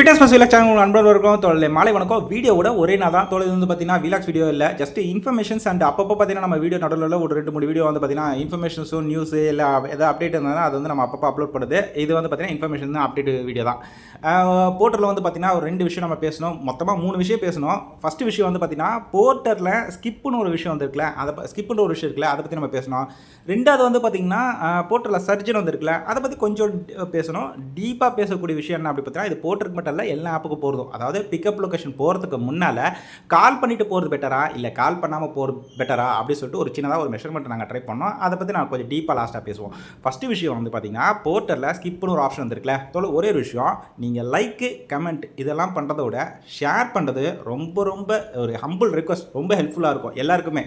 Fitness bus vlog channel அன்பர் இருக்கும். தொழில் மாலை வணக்கம். வீடியோவோட ஒரே நான் தான். தொழில் வந்து பார்த்தீங்கன்னா விலாக்ஸ் வீடியோ இல்லை. ஜஸ்ட் இன்ஃபர்மேஷன்ஸ் அண்ட் அப்பப்போ பார்த்தீங்கன்னா நம்ம வீடியோ நடுவில் ஒரு ரெண்டு மூணு வீடியோ வந்து பார்த்தீங்கன்னா இன்ஃபர்மேஷன்ஸும் நியூஸ் இல்லை எதாவது அப்டேட் இருந்தாலும் அது வந்து நம்ம அப்பப்போ அப்லோட் பண்ணுது. இது வந்து பார்த்தீங்கன்னா இன்ஃபர்மேஷன் தான் அப்டேட் வீடியோ தான். போர்ட்டரில் வந்து பார்த்தீங்கன்னா ஒரு ரெண்டு விஷயம் நம்ம பேசணும். மொத்தமாக மூணு விஷயம் பேசணும். ஃபஸ்ட்டு விஷயம் வந்து பார்த்தீங்கன்னா போர்ட்டரில் ஸ்கிப்புன்னு ஒரு விஷயம் வந்துருக்குல்ல அதை ஸ்கிப்புன்ற ஒரு விஷயம் இருக்குல்ல அதை பற்றி நம்ம பேசணும். ரெண்டாவது வந்து பார்த்தீங்கன்னா போர்ட்டரில் சர்ஜன் வந்துருக்குல்ல அதை பற்றி கொஞ்சம் பேசணும். டீப்பாக பேசக்கூடிய விஷயம் என்ன அப்படி பார்த்தீங்கன்னா இது போர்ட்டருக்கு மட்டும் இல்லை எல்லா ஆப்புக்கு போகிறதும் அதாவது பிக்கப் லொகேஷன் போகிறதுக்கு முன்னால் கால் பண்ணிட்டு போகிறது பெட்டரா இல்லை கால் பண்ணாமல் போகிறது பெட்டரா அப்படின்னு சொல்லிட்டு ஒரு சின்னதாக ஒரு மெஷர்மெண்ட் நாங்கள் ட்ரை பண்ணோம். அதை பற்றி நான் கொஞ்சம் டீப்பாக லாஸ்ட்டாக பேசுவோம். ஃபஸ்ட்டு விஷயம் வந்து பார்த்தீங்கன்னா போர்ட்டரில் ஸ்கிப்னு ஒரு ஆப்ஷன் வந்துருக்குல்ல? தோல் ஒரே ஒரு விஷயம். நீங்கள் லைக்கு கமெண்ட் இதெல்லாம் பண்ணுறத விட ஷேர் பண்ணுறது ரொம்ப ரொம்ப ஒரு ஹம்பிள் ரிக்வஸ்ட் ரொம்ப ஹெல்ப்ஃபுல்லாக இருக்கும் எல்லாருக்குமே.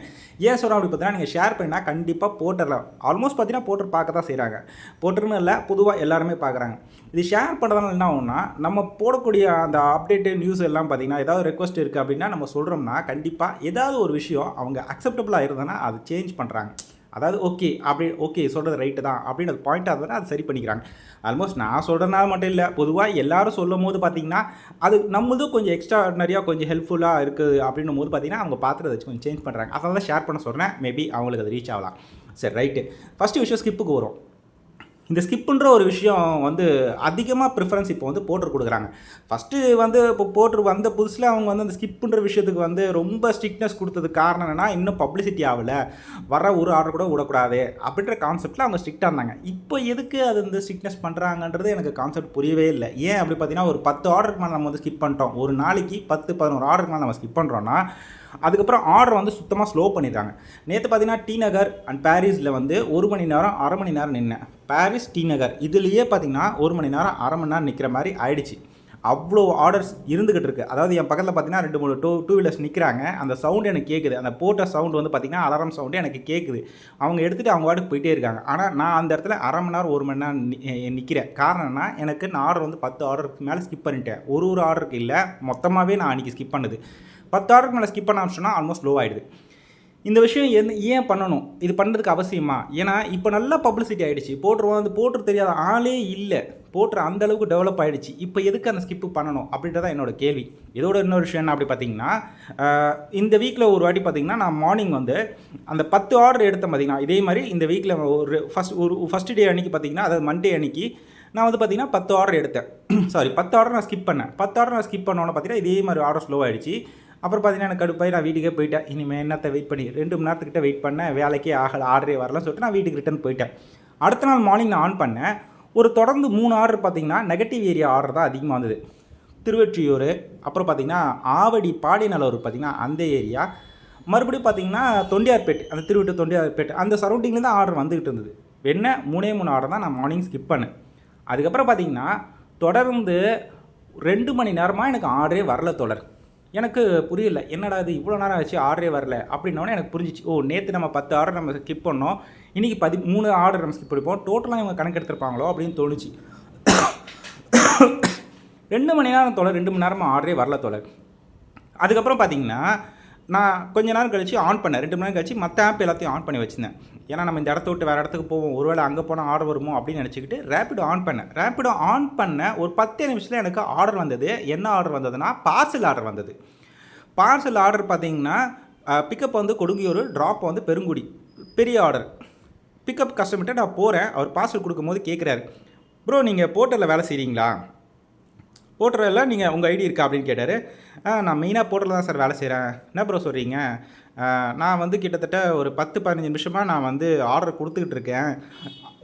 ஏன் சொல்கிறோம் அப்படி பார்த்தீங்கன்னா நீங்கள் ஷேர் பண்ணால் கண்டிப்பாக போர்ட்டரில் ஆல்மோஸ்ட் பார்த்தீங்கன்னா போர்ட்டர் பார்க்க தான் செய்கிறாங்க போர்ட்டர்னு இல்லை பொதுவாக எல்லாருமே பார்க்குறாங்க. இது ஷேர் பண்ணுறதுனால என்ன ஆகும்னா நம்ம போடக்கூடிய அந்த அப்டேட்டு நியூஸ் எல்லாம் பார்த்தீங்கன்னா ஏதாவது ரெக்வஸ்ட் இருக்குது அப்படின்னா நம்ம சொல்கிறோம்னா கண்டிப்பாக ஏதாவது ஒரு விஷயம் அவங்க அக்செப்டபுளாக இருந்ததுன்னா அது சேஞ்ச் பண்ணுறாங்க அதாவது ஓகே அப்படி ஓகே சொல்கிறது ரைட்டு தான் அப்படின்னு அது பாயிண்ட்டாக இருந்ததுன்னா அது சரி பண்ணிக்கிறாங்க. ஆல்மோஸ்ட் நான் சொல்கிறனால மட்டும் இல்லை பொதுவாக எல்லாரும் சொல்லும் போது பார்த்திங்கன்னா அது நம்மளும் கொஞ்சம் எக்ஸ்ட்ரா நிறையா கொஞ்சம் ஹெல்ப்ஃபுல்லாக இருக்குது அப்படின்னும் போது பார்த்தீங்கன்னா அவங்க பார்த்துட்டு வச்சு கொஞ்சம் சேஞ்ச் பண்ணுறாங்க அதனால தான் ஷேர் பண்ண சொல்கிறேன் மேபி அவங்களுக்கு அது ரீச் ஆகலாம். சரி ரைட்டு ஃபஸ்ட்டு விஷயம் ஸ்கிப்புக்கு வரும். இந்த ஸ்கிப்புன்ற ஒரு விஷயம் வந்து அதிகமாக ப்ரிஃபரன்ஸ் இப்போ வந்து போட்டர் கொடுக்குறாங்க. ஃபஸ்ட்டு வந்து இப்போ போட்டர் வந்த புதுசில் அவங்க வந்து அந்த ஸ்கிப்புன்ற விஷயத்துக்கு வந்து ரொம்ப ஸ்ட்ரிக்னஸ் கொடுத்ததுக்கு காரணம் என்னென்னா இன்னும் பப்ளிசிட்டி ஆகலை. வர ஒரு ஆர்டர் கூட விடக்கூடாது அப்படின்ற கான்செப்ட்டில் அவங்க ஸ்ட்ரிக்டாக இருந்தாங்க. இப்போ எதுக்கு அது வந்து ஸ்ட்ரிக்னஸ் பண்ணுறாங்கன்றது எனக்கு கான்செப்ட் புரியவே இல்லை. ஏன் அப்படி பார்த்தீங்கன்னா ஒரு பத்து ஆர்டருக்கு மேலே நம்ம வந்து ஸ்கிப் பண்ணிட்டோம். ஒரு நாளைக்கு பத்து பதினோரு ஆர்டருக்கு மேலே நம்ம ஸ்கிப் பண்ணுறோன்னா அதுக்கப்புறம் ஆர்டர் வந்து சுத்தமாக ஸ்லோ பண்ணிடுறாங்க. நேற்று பார்த்தீங்கன்னா டி நகர் அண்ட் பாரிஸில் வந்து ஒரு மணி நேரம் அரை மணி நேரம் நின்னேன். பாரிஸ் டி நகர். இதுலேயே பார்த்தீங்கன்னா ஒரு மணி நேரம் அரை மணி நேரம் நிற்கிற மாதிரி ஆயிடுச்சு. அவ்வளோ ஆர்டர்ஸ் இருந்துகிட்டு இருக்குது அதாவது என் பக்கத்தில் பார்த்தீங்கன்னா ரெண்டு மூணு டூ டூ வீலர்ஸ் நிற்கிறாங்க அந்த சவுண்டு எனக்கு கேட்குது அந்த போட்ட சவுண்டு வந்து பார்த்திங்கன்னா அலாரம் சவுண்டு எனக்கு கேட்குது அவங்க எடுத்துகிட்டு அவங்க வாட்டுக்கு போயிட்டே இருக்காங்க. ஆனால் நான் அந்த இடத்துல அரை மணி நேரம் ஒரு மணி நேரம் நிற்கிறேன் காரணம்னா எனக்கு நான் ஆர்டர் வந்து பத்து ஆர்டருக்கு மேலே ஸ்கிப் பண்ணிட்டேன். ஒரு ஒரு ஆர்டருக்கு இல்லை. மொத்தமாகவே நான் அன்றைக்கி ஸ்கிப் பண்ணுது. பத்து ஆர்டருக்கு மேலே ஸ்கிப் பண்ண ஆரம்பிச்சோன்னா ஆல்மோஸ்ட் லோ ஆகிடுது இந்த விஷயம் எந்த ஏன் பண்ணணும்? இது பண்ணுறதுக்கு அவசியமா? ஏன்னா இப்போ நல்லா பப்ளிசிட்டி ஆகிடுச்சு போட்டுருவோம் வந்து போட்டு தெரியாத ஆளே இல்லை. போட்டுற அந்த அளவுக்கு டெவலப் ஆகிடுச்சு இப்போ எதுக்கு அந்த ஸ்கிப்பு பண்ணணும்? அப்படின்றத என்னோடய கேள்வி. இதோட இன்னொரு விஷயம் என்ன அப்படி பார்த்தீங்கன்னா இந்த வீக்கில் ஒரு வாட்டி பார்த்தீங்கன்னா நான் மார்னிங் வந்து அந்த பத்து ஆர்டர் எடுத்தேன் பார்த்தீங்கன்னா இதே மாதிரி இந்த வீக்கில் ஒரு ஃபஸ்ட் ஒரு ஃபஸ்ட் டே அன்றைக்கி பார்த்தீங்கன்னா அதாவது மண்டே அன்றைக்கி நான் வந்து பார்த்தீங்கன்னா பத்து ஆர்டர் எடுத்தேன். சாரி பத்து ஆர்டர் நான் ஸ்கிப் பண்ணேன். பத்து ஆர்டர் நான் ஸ்கிப் பண்ணோன்னு பார்த்தீங்கன்னா இதே மாதிரி ஆர்டர் ஸ்லோ ஆகிடுச்சு அப்புறம் பார்த்தீங்கன்னா எனக்கு கடுப்பாய் நான் வீட்டுக்கே போயிட்டேன். இனிமேல் என்னத்தை வெயிட் பண்ணி ரெண்டு மணி நேரத்துக்கிட்ட வெயிட் பண்ணேன். வேலைக்கே ஆகலை ஆர்டரே வரலன்னு சொல்லிட்டு நான் வீட்டுக்கு ரிட்டன் போயிட்டேன். அடுத்த நாள் மார்னிங் நான் ஆன் பண்ணேன். ஒரு தொடர்ந்து மூணு ஆர்டர் பார்த்தீங்கன்னா நெகட்டிவ் ஏரியா ஆர்டர் தான் அதிகமாக வந்தது. திருவெற்றியூர் அப்புறம் பார்த்தீங்கன்னா ஆவடி பாடிநல்லூர் பார்த்தீங்கன்னா அந்த ஏரியா மறுபடியும் பார்த்தீங்கன்னா தொண்டியார்பேட்டை அந்த திருவெட்டு தொண்டியார்பேட்டை அந்த சரௌண்டிங்கில் தான் ஆர்டர் வந்துக்கிட்டு இருந்தது. என்ன மூணே மூணு ஆர்டர் தான் நான் மார்னிங் ஸ்கிப் பண்ணேன். அதுக்கப்புறம் பார்த்தீங்கன்னா தொடர்ந்து ரெண்டு மணி நேரமாக எனக்கு ஆர்டரே வரல தொடர் எனக்கு புரியல. என்னடா இது? இவ்வளோ நேரம் ஆச்சு ஆர்டரே வரல. அப்படின்னோடனே எனக்கு புரிஞ்சிச்சு. ஓ நேற்று நம்ம பத்து ஆர்டர் நம்ம ஸ்கிப் பண்ணோம். இன்றைக்கி பதி மூணு ஆர்டர் நம்ம ஸ்கிப் பண்ணிப்போம். டோட்டலாக இவங்க கணக்கு எடுத்திருப்பாங்களோ அப்படின்னு தோணுச்சு. ரெண்டு மணி நேரம் தொலை ரெண்டு மணி நேரமாக ஆர்டரே வரல தொலை. அதுக்கப்புறம் பார்த்தீங்கன்னா நான் கொஞ்ச நேரம் கழித்து ஆன் பண்ணேன். ரெண்டு மணி நேரம் கழிச்சு மற்ற ஆப் எல்லாத்தையும் ஆன் பண்ணி வச்சுருந்தேன். ஏன்னா நம்ம இந்த இடத்த விட்டு வேறு இடத்துக்கு போவோம். ஒருவேளை அங்கே போனால் ஆர்டர் வருமோ அப்படின்னு நினச்சிக்கிட்டு ரேப்பிடோ ஆன் பண்ணேன். ரேப்பிடோ ஆன் பண்ண ஒரு பத்தே நிமிஷத்தில் எனக்கு ஆர்டர் வந்தது. என்ன ஆர்டர் வந்ததுன்னா பார்சல் ஆர்டர் வந்தது. பார்சல் ஆர்டர் பார்த்தீங்கன்னா பிக்கப் வந்து கொடுங்கியூர் ட்ராப் வந்து பெருங்குடி. பெரிய ஆர்டர் பிக்கப் கஸ்டமர்கிட்ட நான் போகிறேன் அவர் பார்சல் கொடுக்கும்போது கேட்குறாரு ப்ரோ நீங்கள் போர்ட்டலில் வேலை செய்கிறீங்களா போர்ட்டலில் நீங்கள் உங்கள் ஐடி இருக்கா அப்படின்னு கேட்டார். நான் மெயினாக போர்ட்டலில் தான் சார் வேலை செய்கிறேன் என்ன ப்ரோ சொல்கிறீங்க நான் வந்து கிட்டத்தட்ட ஒரு பத்து பதினஞ்சு நிமிஷமாக நான் வந்து ஆர்டர் கொடுத்துக்கிட்டு இருக்கேன்.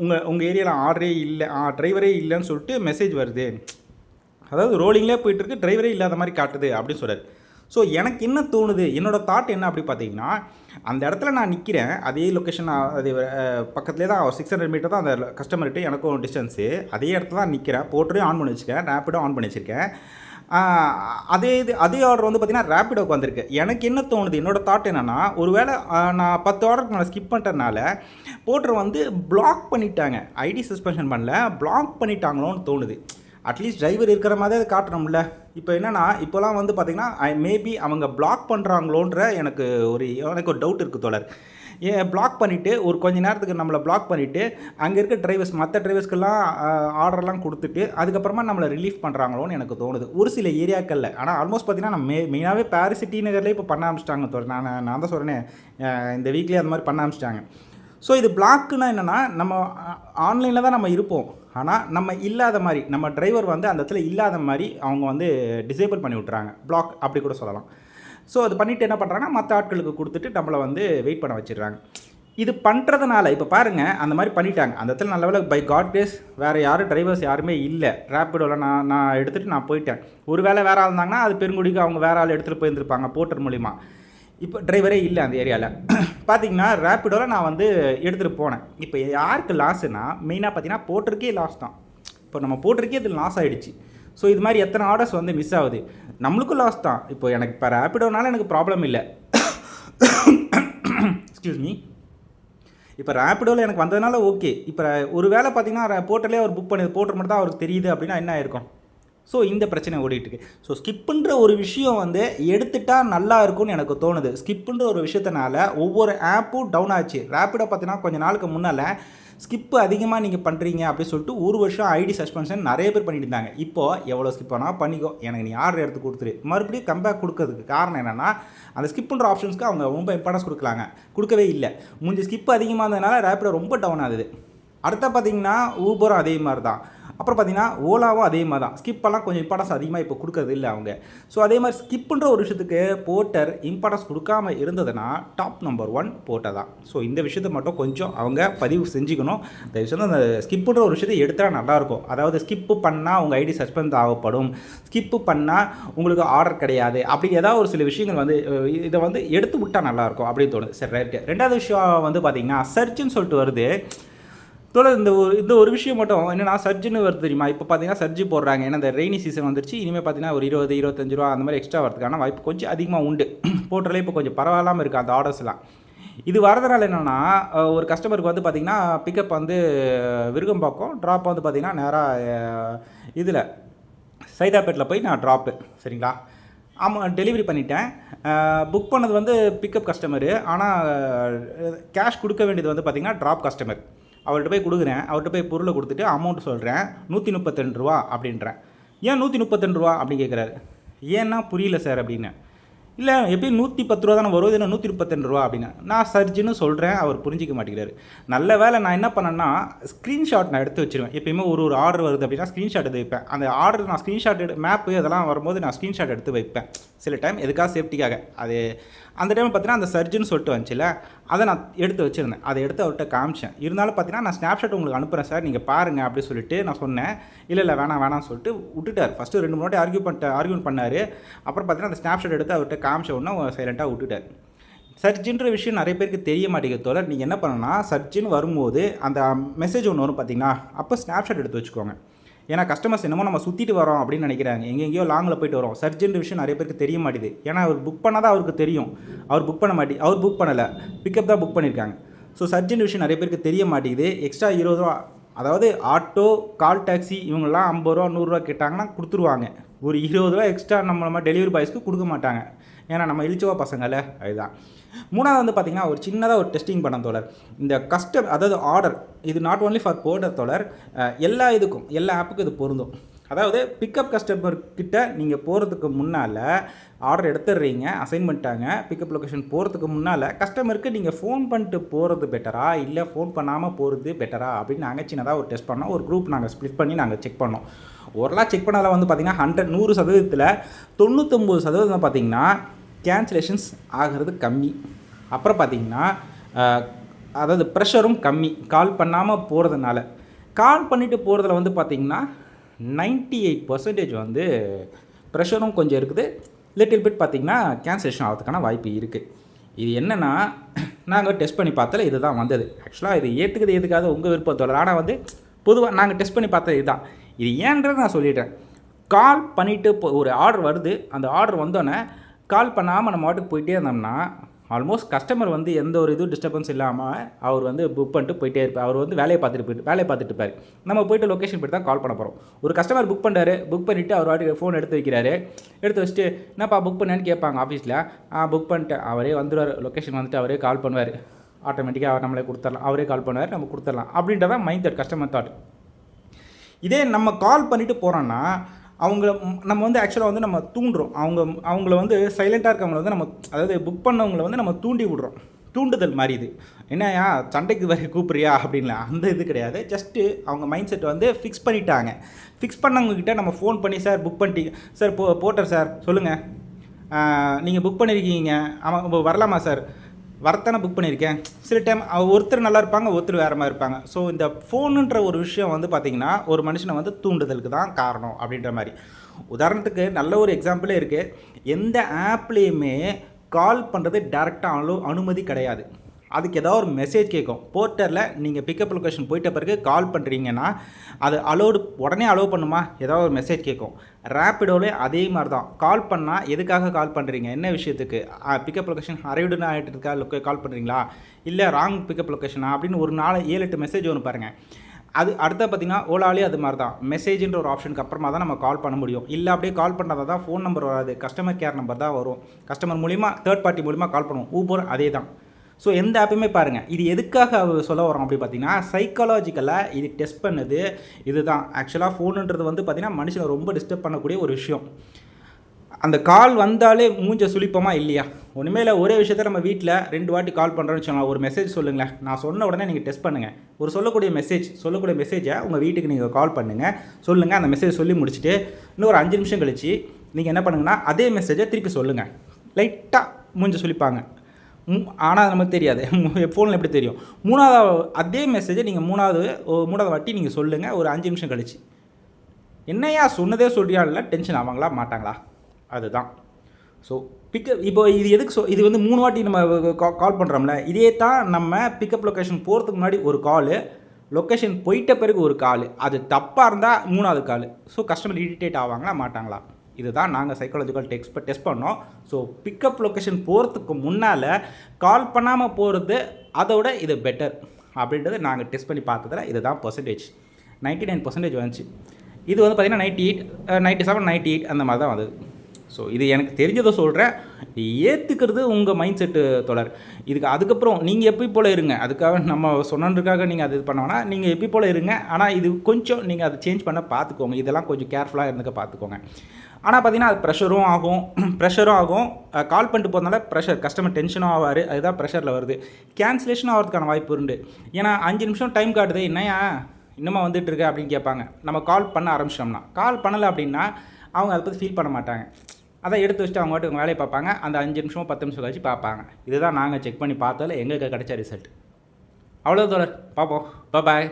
உங்கள் உங்கள் ஏரியாவில் ஆர்டரே இல்லை டிரைவரே இல்லைன்னு சொல்லிட்டு மெசேஜ் வருது. அதாவது ரோலிங்லேயே போயிட்டுருக்கு டிரைவரே இல்லாத மாதிரி காட்டுது அப்படின்னு சொல்கிறார் ஸோ எனக்கு என்ன தோணுது? என்னோடய தாட் என்ன அப்படி பார்த்தீங்கன்னா அந்த இடத்துல நான் நிற்கிறேன் அதே லொக்கேஷன் அது பக்கத்துலேயே தான் சிக்ஸ் ஹண்ட்ரட் மீட்டர் தான் அந்த கஸ்டமர்கிட்ட எனக்கும் டிஸ்டன்ஸு அதே இடத்துல தான் நிற்கிறேன் போட்டரையும் ஆன் பண்ணி வச்சுருக்கேன் ரேப்பிடும் ஆன் பண்ணி வச்சுருக்கேன். அதே இது அதே ஆர்டர் வந்து பார்த்திங்கன்னா ரேப்பிடோக்கு வந்திருக்கு எனக்கு என்ன தோணுது? என்னோடய தாட் என்னென்னா ஒருவேளை நான் பத்து ஆர்டருக்கு நான் ஸ்கிப் பண்ணுறதுனால போட்டர் வந்து பிளாக் பண்ணிட்டாங்க. ஐடி சஸ்பென்ஷன் பண்ணல. பிளாக் பண்ணிட்டாங்களோன்னு தோணுது. அட்லீஸ்ட் டிரைவர் இருக்கிற மாதிரி அதை காட்டணும்ல. இப்போ என்னென்னா இப்போலாம் வந்து பார்த்திங்கன்னா ஐ மேபி அவங்க பிளாக் பண்ணுறாங்களோன்ற எனக்கு ஒரு எனக்கு ஒரு டவுட் இருக்குது தோழர். பிளாக் பண்ணிவிட்டு ஒரு கொஞ்ச நேரத்துக்கு நம்மளை பிளாக் பண்ணிவிட்டு அங்கே இருக்க டிரைவர்ஸ் மற்ற டிரைவர்ஸ்க்கெல்லாம் ஆர்டர்லாம் கொடுத்துட்டு அதுக்கப்புறமா நம்மளை ரிலீஃப் பண்ணுறாங்களோன்னு எனக்கு தோணுது. ஒரு சில ஏரியாக்களில். ஆனால் ஆல்மோஸ்ட் பார்த்தீங்கன்னா நம்ம மெ மெயினாகவே பாரிசிட்டி நகரில் நகர்லேயே இப்போ பண்ண ஆரம்பிச்சிட்டாங்க தோற நான் நான் தான் சொல்கிறேனே இந்த வீக்லேயே அந்த மாதிரி பண்ண ஆரம்பிச்சிட்டாங்க. ஸோ இது பிளாக்குனா என்னென்னா நம்ம ஆன்லைனில் தான் நம்ம இருப்போம். ஆனால் நம்ம இல்லாத மாதிரி நம்ம டிரைவர் வந்து அந்த இடத்துல இல்லாத மாதிரி அவங்க வந்து டிசேபிள் பண்ணி விட்றாங்க பிளாக் அப்படி கூட சொல்லலாம். ஸோ அது பண்ணிவிட்டு என்ன பண்ணுறாங்கன்னா மற்ற ஆட்களுக்கு கொடுத்துட்டு நம்மளை வந்து வெயிட் பண்ண வச்சிடுறாங்க. இது பண்ணுறதுனால இப்போ பாருங்கள் அந்த மாதிரி பண்ணிட்டாங்க. அந்த இடத்துல நல்ல வேலை பை காட் கேஸ் வேறு யாரும் டிரைவர்ஸ் யாருமே இல்லை. ரேப்பிடோவில் நான் நான் எடுத்துகிட்டு நான் போயிட்டேன். ஒரு வேளை வேறு ஆள் இருந்தாங்கன்னா அது பெருங்குடிக்கு அவங்க வேறு ஆள் எடுத்துகிட்டு போயிருந்துருப்பாங்க போர்ட்டர் மூலிமா இப்போ டிரைவரே இல்லை அந்த ஏரியாவில் பார்த்தீங்கன்னா ரேப்பிடோவில் நான் வந்து எடுத்துகிட்டு போனேன். இப்போ யாருக்கு லாஸுன்னா மெயினாக பார்த்தீங்கன்னா போட்டிருக்கே லாஸ் தான். இப்போ நம்ம போட்டிருக்கே இது லாஸ் ஆகிடுச்சு ஸோ இது மாதிரி எத்தனை ஆர்டர்ஸ் வந்து மிஸ் ஆகுது? நம்மளுக்கும் லாஸ் தான். இப்போ எனக்கு இப்போ ரேப்பிடோனால எனக்கு ப்ராப்ளம் இல்லை. எக்ஸ்கியூஸ் மீ இப்போ ரேப்பிடோவில் எனக்கு வந்ததுனால ஓகே இப்போ ஒரு வேளை பார்த்தீங்கன்னா போர்ட்டலே அவர் புக் பண்ணி போர்ட்டர் மட்டும் தான் அவருக்கு தெரியுது அப்படின்னா என்ன ஆயிருக்கும்? ஸோ இந்த பிரச்சனை ஓடிட்டு இருக்கு. ஸோ ஸ்கிப்புன்ற ஒரு விஷயம் வந்து எடுத்துட்டால் நல்லா இருக்கும்னு எனக்கு தோணுது. ஸ்கிப்புன்ற ஒரு விஷயத்தினால ஒவ்வொரு ஆப்பும் டவுன் ஆச்சு. ரேப்பிடோ பார்த்தீங்கன்னா கொஞ்ச நாளுக்கு முன்னால் ஸ்கிப்பு அதிகமாக நீங்கள் பண்ணுறீங்க அப்படின்னு சொல்லிட்டு ஒரு வருஷம் ஐடி சஸ்பென்ஷன் நிறைய பேர் பண்ணிட்டு இருந்தாங்க. இப்போது எவ்வளோ ஸ்கிப் பண்ணால் பண்ணிக்கோ. எனக்கு நீ ஆர்டர் எடுத்து கொடுத்துரு. மறுபடியும் கம்பேக் கொடுக்கறதுக்கு காரணம் என்னென்னா அந்த ஸ்கிப் பண்ணுற ஆப்ஷன்ஸ்க்கு அவங்க ரொம்ப இம்பார்ட்டன்ஸ் கொடுக்கலாங்க. கொடுக்கவே இல்லை. முந்தைய ஸ்கிப் அதிகமாக இருந்ததுனால ரேப்பிடோ ரொம்ப டவுன் ஆகுது. அடுத்த பார்த்தீங்கன்னா ஊபரும் அதே மாதிரி தான் அப்புறம் பார்த்தீங்கன்னா ஓலாவும் அதே மாதிரி தான். ஸ்கிப்பெல்லாம் கொஞ்சம் இம்பார்ட்டன்ஸ் அதிகமாக இப்போ கொடுக்கறது இல்லை அவங்க. ஸோ அதே மாதிரி ஸ்கிப்புன்ற ஒரு விஷயத்துக்கு போர்ட்டர் இம்பார்ட்டன்ஸ் கொடுக்காம இருந்ததுன்னா டாப் நம்பர் ஒன் போர்ட்டர் தான். ஸோ இந்த விஷயத்தை மட்டும் கொஞ்சம் அவங்க பதிவு செஞ்சுக்கணும். தயவு செஞ்சு அந்த ஸ்கிப்புன்ற ஒரு விஷயத்தை எடுத்தால் நல்லாயிருக்கும் அதாவது ஸ்கிப்பு பண்ணால் உங்கள் ஐடி சஸ்பெண்ட் ஆகப்படும். ஸ்கிப்பு பண்ணால் உங்களுக்கு ஆர்டர் கிடையாது. அப்படி ஏதாவது ஒரு சில விஷயங்கள் வந்து இதை வந்து எடுத்து விட்டால் நல்லாயிருக்கும் அப்படின்னு தோணுது. சரி ரைட்டு ரெண்டாவது விஷயம் வந்து பார்த்தீங்கன்னா சர்ச்சுன்னு சொல்லிட்டு வருது. தோழர் இந்த ஒரு இந்த ஒரு விஷயம் மட்டும் என்னன்னா சர்ஜுன்னு வருது தெரியுமா? இப்போ பார்த்தீங்கன்னா சர்ஜி போடுறாங்க. ஏன்னா இந்த ரெய்னி சீசன் வந்துருச்சு. இனிமேல் பார்த்தீங்கன்னா ஒரு இருபது இருபத்தஞ்சு ரூபா அந்த மாதிரி எக்ஸ்ட்ரா வரதுக்கான வாய்ப்பு கொஞ்சம் அதிகமாக உண்டு. போட்டாலே இப்போ கொஞ்சம் பரவாயில்லாமல் இருக்குது அந்த ஆர்டர்ஸ்லாம் இது வரதுனால என்னென்னா ஒரு கஸ்டமருக்கு வந்து பார்த்திங்கன்னா பிக்கப் வந்து விருகம்பாக்கம் ட்ராப் வந்து பார்த்திங்கன்னா நேராக இதில் சைதாப்பேட்டில் போய் நான் ட்ராப்பு சரிங்களா? ஆமாம் டெலிவரி பண்ணிட்டேன். புக் பண்ணது வந்து பிக்கப் கஸ்டமரு ஆனால் கேஷ் கொடுக்க வேண்டியது வந்து பார்த்திங்கன்னா ட்ராப் கஸ்டமர் அவர்கிட்ட போய் கொடுக்குறேன். அவர்கிட்ட போய் பொருளை கொடுத்துட்டு அமௌண்ட் சொல்கிறேன் நூற்றி முப்பத்தெண்டு ரூபா அப்படின்றேன். ஏன் நூற்றி முப்பத்தெண்டு ரூபா அப்படின்னு கேட்குறாரு ஏன்னா புரியல சார் அப்படின்னு. இல்லை எப்பயும் நூற்றி பத்து ரூபா தானே வரும். இதில் நூற்றி முப்பத்தெண்டு ரூபா அப்படின்னு. நான் சர்ஜுன்னு சொல்கிறேன் அவர் புரிஞ்சிக்க மாட்டேங்கிறாரு. நல்ல வேலை நான் என்ன பண்ணேன்னா ஸ்க்ரீன்ஷாட் நான் எடுத்து வச்சிருவேன். எப்பயுமே ஒரு ஒரு ஆர்டர் வருது அப்படின்னா ஸ்க்ரீன்ஷாட் எடுத்து வைப்பேன். அந்த ஆர்டர் நான் ஸ்க்ரீன்ஷாட் எடு மேப்பு அதெல்லாம் வரும்போது நான் ஸ்க்ரீன்ஷாட் எடுத்து வைப்பேன். சில டைம் எதுக்காக சேஃப்டிக்காக அது அந்த டைம் பார்த்தீங்கன்னா அந்த சர்ஜன் சொல்லிட்டு வந்துச்சுல அதை நான் எடுத்து வச்சுருந்தேன். அதை எடுத்து அவர்கிட்ட காமிச்சேன். இருந்தாலும் பார்த்தீங்கன்னா நான் ஸ்னாப்ஷாட் உங்களுக்கு அனுப்புகிறேன் சார் நீங்கள் பாருங்கள் அப்படி சொல்லிட்டு நான் சொன்னேன். இல்லை இல்லை வேணாம் வேணாம்னு சொல்லிட்டு விட்டுட்டார். ஃபஸ்ட்டு ரெண்டு மூணு வாட்டி ஆர்கியூ பண்ணிட்டு ஆர்கியூ பண்ணார். அப்புறம் பார்த்தீங்கன்னா அந்த ஸ்னாப்ஷாட் எடுத்து அவர்கிட்ட காமிச்ச உடனே சைலண்ட்டாக விட்டுட்டார். சர்ஜின்ற விஷயம் நிறைய பேருக்கு தெரிய மாட்டேங்குது தோழர். நீங்கள் என்ன பண்ணணும்னா சர்ஜின்னு வரும்போது அந்த மெசேஜ் ஒன்று வரும் பார்த்தீங்கன்னா அப்போ ஸ்னாப்ஷாட் எடுத்து வச்சுக்கோங்க. ஏன்னா கஸ்டமர்ஸ் என்னமோ நம்ம சுற்றிட்டு வரோம் அப்படின்னு நினைக்கிறாங்க. எங்கெங்கேயோ லாங்கில் போயிட்டு வரோம். சர்ஜென்ட் விஷயம் நிறைய பேருக்கு தெரிய மாட்டேது. ஏன்னா அவர் புக் பண்ணால் தான் அவருக்கு தெரியும். அவர் புக் பண்ண மாட்டே அவர் புக் பண்ணலை. பிக்கப் தான் புக் பண்ணியிருக்காங்க ஸோ சர்ஜென்ட் விஷயம் நிறைய பேருக்கு தெரிய மாட்டேங்குது. எக்ஸ்ட்ரா இருபது ரூபா அதாவது ஆட்டோ கால் டாக்ஸி இவங்கெல்லாம் ஐம்பது ரூபா நூறுரூவா கேட்டாங்கன்னா கொடுத்துருவாங்க. ஒரு இருபது ரூபா எக்ஸ்ட்ரா நம்ம நம்ம டெலிவரி பாய்ஸ்க்கு கொடுக்க மாட்டாங்க. ஏன்னா நம்ம இழிச்சவா பசங்கள அதுதான். மூணாவது வந்து பார்த்திங்கன்னா ஒரு சின்னதாக ஒரு டெஸ்டிங் பண்ண தோழர். இந்த கஸ்டம் அதாவது ஆர்டர் இது நாட் ஓன்லி ஃபார் போர்டர் தோழர் எல்லா இதுக்கும் எல்லா ஆப்புக்கும் இது பொருந்தும். அதாவது பிக்கப் கஸ்டமர் கிட்ட நீங்கள் போகிறதுக்கு முன்னால் ஆர்டர் எடுத்துடுறீங்க அசைன்மெண்ட்டாங்க பிக்கப் லொக்கேஷன் போகிறதுக்கு முன்னால் கஸ்டமருக்கு நீங்கள் ஃபோன் பண்ணிட்டு போகிறது பெட்டரா இல்லை ஃபோன் பண்ணாமல் போகிறது பெட்டரா அப்படின்னு நாங்கள் சின்னதாக ஒரு டெஸ்ட் பண்ணோம். ஒரு குரூப் நாங்கள் ஸ்ப்ளிட் பண்ணி நாங்கள் செக் பண்ணோம். ஓரளவு செக் பண்ணதில் வந்து பார்த்திங்கன்னா ஹண்ட்ரட் நூறு சதவீதத்தில் தொண்ணூற்றொம்பது சதவீதம் பார்த்திங்கன்னா கேன்சலேஷன்ஸ் ஆகிறது கம்மி. அப்புறம் பார்த்திங்கன்னா அதாவது ப்ரெஷரும் கம்மி. கால் பண்ணாமல் போகிறதுனால கால் பண்ணிவிட்டு போகிறதுல வந்து பார்த்திங்கன்னா நைன்ட்டி எயிட் பர்சன்டேஜ் வந்து ப்ரெஷரும் கொஞ்சம் இருக்குது. லிட்டில் பிட் பார்த்திங்கன்னா கேன்சலேஷன் ஆகிறதுக்கான வாய்ப்பு இருக்குது இது என்னென்னா நாங்கள் டெஸ்ட் பண்ணி பார்த்தல இதுதான் வந்தது. ஆக்சுவலாக இது ஏற்றுக்குது எதுக்காக உங்கள் விருப்பத்தோட ஆனால் வந்து பொதுவாக நாங்கள் டெஸ்ட் பண்ணி பார்த்தது இதுதான். இது ஏன்றது நான் சொல்லிட்டேன் கால் பண்ணிவிட்டு இப்போ ஒரு ஆர்டர் வருது. அந்த ஆர்டர் வந்தோடனே கால் பண்ணாமல் நம்ம வாட்டுக்கு போயிட்டே இருந்தோம்னா ஆல்மோஸ்ட் கஸ்டமர் வந்து எந்த ஒரு இதுவும் டிஸ்டர்பன்ஸ் இல்லாமல் அவர் வந்து புக் பண்ணிட்டு போயிட்டே இருப்பார். அவர் வந்து வேலையை பார்த்துட்டு போயிட்டு வேலையை பார்த்துட்டு இருப்பார். நம்ம போயிட்டு லொக்கேஷன் போய்ட்டு தான் கால் பண்ண போகிறோம் ஒரு கஸ்டமர் புக் பண்ணுறாரு புக் பண்ணிவிட்டு அவர் வாட்டி ஃபோன் எடுத்து வைக்கிறாரு. எடுத்து வச்சுட்டு என்னப்பா புக் பண்ணேன்னு கேட்பாங்க ஆஃபீஸில் புக் பண்ணிட்டேன். அவரே வந்துடுவார். லொக்கேஷன் வந்துட்டு அவரே கால் பண்ணுவார். ஆட்டோமேட்டிக்காக நம்மளே கொடுத்துடலாம். அவரே கால் பண்ணுவார் நம்ம கொடுத்துடலாம். அப்படின்றதான் மைண்ட் தாட் கஸ்டமர் தாட் இதே நம்ம கால் பண்ணிவிட்டு போகிறோன்னா அவங்கள நம்ம வந்து ஆக்சுவலாக வந்து நம்ம தூண்டுறோம். அவங்க அவங்கள வந்து சைலண்ட்டாக இருக்கவங்கள வந்து நம்ம அதாவது புக் பண்ணவங்கள வந்து நம்ம தூண்டி விடுறோம். தூண்டுதல் மாதிரி இது. என்னையா சண்டைக்கு வரை கூப்பிட்றியா அப்படின்ல அந்த இது கிடையாது. ஜஸ்ட்டு அவங்க மைண்ட் செட் வந்து ஃபிக்ஸ் பண்ணிட்டாங்க. ஃபிக்ஸ் பண்ணவங்கக்கிட்ட நம்ம ஃபோன் பண்ணி சார் புக் பண்ணிட்டீங்க சார் போ போட்டர் சார். சொல்லுங்கள் நீங்கள் புக் பண்ணியிருக்கீங்க ஆமாம் வரலாமா சார்? வரத்தானே புக் பண்ணியிருக்கேன். சில டைம் ஒருத்தர் நல்லா இருப்பாங்க ஒருத்தர் வேறு மாதிரி இருப்பாங்க. ஸோ இந்த ஃபோனுன்ற ஒரு விஷயம் வந்து பார்த்திங்கன்னா ஒரு மனுஷனை வந்து தூண்டுதலுக்கு தான் காரணம் அப்படின்ற மாதிரி. உதாரணத்துக்கு நல்ல ஒரு எக்ஸாம்பிளே இருக்குது எந்த ஆப்லேயுமே கால் பண்ணுறது டேரெக்டாக அனு அனுமதி கிடையாது. அதுக்கு ஏதாவது ஒரு மெசேஜ் கேட்கும் போர்ட்டரில் நீங்கள் பிக்கப் லொக்கேஷன் போயிட்ட பிறகு கால் பண்ணுறீங்கன்னா அது அலோடு உடனே அலோவ் பண்ணுமா? ஏதாவது ஒரு மெசேஜ் கேட்கும் ரேப்பிடோலே அதே மாதிரி தான் கால் பண்ணால் எதுக்காக கால் பண்ணுறீங்க என்ன விஷயத்துக்கு? பிக்கப் லொக்கேஷன் அரைவிடுன்னு ஆகிட்டு இருக்கா? லொக்கே கால் பண்ணுறீங்களா இல்லை ராங் பிக்கப் லொக்கேஷனா அப்படின்னு ஒரு நாலு ஏழு எட்டு மெசேஜ் ஒன்று பாருங்கள் அது அடுத்த பார்த்தீங்கன்னா ஓலாலே அது மாதிரி தான் மெசேஜ்ன்ற ஒரு ஆப்ஷனுக்கு அப்புறமா தான் நம்ம கால் பண்ண முடியும். இல்லை அப்படியே கால் பண்ணாத தான் ஃபோன் நம்பர் வராது. கஸ்டமர் கேர் நம்பர் தான் வரும். கஸ்டமர் மூலிமா தேர்ட் பார்ட்டி மூலிமா கால் பண்ணுவோம். ஊபர் அதே தான் ஸோ எந்த ஆப்புமே பாருங்கள் இது எதுக்காக அவர் சொல்ல வரோம் அப்படி பார்த்தீங்கன்னா சைக்காலஜிக்கலாக இது டெஸ்ட் பண்ணுது. இதுதான். ஆக்சுவலாக ஃபோனுன்றது வந்து பார்த்திங்கன்னா மனுஷனை ரொம்ப டிஸ்டர்ப் பண்ணக்கூடிய ஒரு விஷயம். அந்த கால் வந்தாலே மூஞ்ச சுளிப்போமா இல்லையா? ஒன்றுமே இல்லை. ஒரே விஷயத்த நம்ம வீட்டில் ரெண்டு வாட்டி கால் பண்ணுறோன்னு வச்சுக்கோங்களேன். ஒரு மெசேஜ் சொல்லுங்களேன். நான் சொன்ன உடனே நீங்கள் டெஸ்ட் பண்ணுங்கள் ஒரு சொல்லக்கூடிய மெசேஜ் சொல்லக்கூடிய மெசேஜை உங்கள் வீட்டுக்கு நீங்கள் கால் பண்ணுங்கள் சொல்லுங்கள் அந்த மெசேஜ் சொல்லி முடிச்சுட்டு இன்னும் ஒரு அஞ்சு நிமிஷம் கழித்து நீங்கள் என்ன பண்ணுங்கன்னா அதே மெசேஜை திருப்பி சொல்லுங்கள் லைட்டாக மூஞ்ச சுழிப்பாங்க ஆனால் நமக்கு தெரியாது. ஃபோனில் எப்படி தெரியும். மூணாவது அதே மெசேஜை நீங்கள் மூணாவது மூணாவது வாட்டி நீங்கள் சொல்லுங்கள் ஒரு அஞ்சு நிமிஷம் கழிச்சு. என்னையா சொன்னதே சொல்கிறியா இல்லை டென்ஷன் ஆவாங்களா? மாட்டாங்களா? அதுதான். ஸோ பிக்கப் இப்போ இது எதுக்கு சொ இது வந்து மூணு வாட்டி நம்ம கால் பண்ணுறோம்ல இதே தான் நம்ம பிக்கப் லொக்கேஷன் போகிறதுக்கு முன்னாடி ஒரு காலு லொக்கேஷன் போயிட்ட பிறகு ஒரு கால் அது தப்பாக இருந்தால் மூணாவது கால் ஸோ கஸ்டமர் இரிட்டேட் ஆவாங்களா? மாட்டாங்களா? இதுதான் நாங்கள் சைக்காலஜிக்கல் டெக்ஸ்ட் டெஸ்ட் பண்ணோம். ஸோ பிக்கப் லொக்கேஷன் போகிறதுக்கு முன்னால் கால் பண்ணாமல் போகிறது அதோட இது பெட்டர் அப்படின்றத நாங்கள் டெஸ்ட் பண்ணி பார்த்ததில் இதுதான் பர்சன்டேஜ் நைன்ட்டி நைன் பர்சன்டேஜ் வந்துச்சு. இது வந்து பார்த்திங்கன்னா ninety eight ninety seven ninety eight அந்த மாதிரி தான் வந்தது. ஸோ இது எனக்கு தெரிஞ்சதை சொல்கிறேன் ஏற்றுக்கிறது உங்கள் மைண்ட் செட்டு தொடர். இதுக்கு அதுக்கப்புறம் நீங்கள் எப்படி போல் இருங்க. அதுக்காக நம்ம சொன்னதுக்காக நீங்கள் அது இது பண்ண நீங்கள் எப்படி போல் இருங்க. ஆனால் இது கொஞ்சம் நீங்கள் அதை சேஞ்ச் பண்ண பார்த்துக்கோங்க. இதெல்லாம் கொஞ்சம் கேர்ஃபுல்லாக இருந்துக்க பார்த்துக்கோங்க. ஆனால் பார்த்தீங்கன்னா அது ப்ரெஷரும் ஆகும். ப்ரெஷரும் ஆகும். கால் பண்ணிட்டு போகிறதுனால ப்ரெஷர் கஸ்டமர் டென்ஷனும் ஆவார். அதுதான் ப்ரெஷரில் வருது. கேன்சலேஷன் ஆகிறதுக்கான வாய்ப்பு உண்டு. ஏன்னா அஞ்சு நிமிஷம் டைம் காட்டுது. என்னையா இன்னுமா வந்துட்டு இருக்கு? அப்படின்னு கேட்பாங்க. நம்ம கால் பண்ண ஆரம்பிச்சிட்டோம்னா. கால் பண்ணலை அப்படின்னா அவங்க அதை பற்றி ஃபீல் பண்ண மாட்டாங்க. அதை எடுத்து வச்சுட்டு அவங்க வாட்டுக்கு வேலையை பார்ப்பாங்க. அந்த அஞ்சு நிமிஷமோ பத்து நிமிஷம் கழிச்சு பார்ப்பாங்க. இதுதான் நாங்கள் செக் பண்ணி பார்த்ததில் எங்களுக்கு கிடைச்ச ரிசல்ட் அவ்வளோ தோழர். பார்ப்போம். பாய்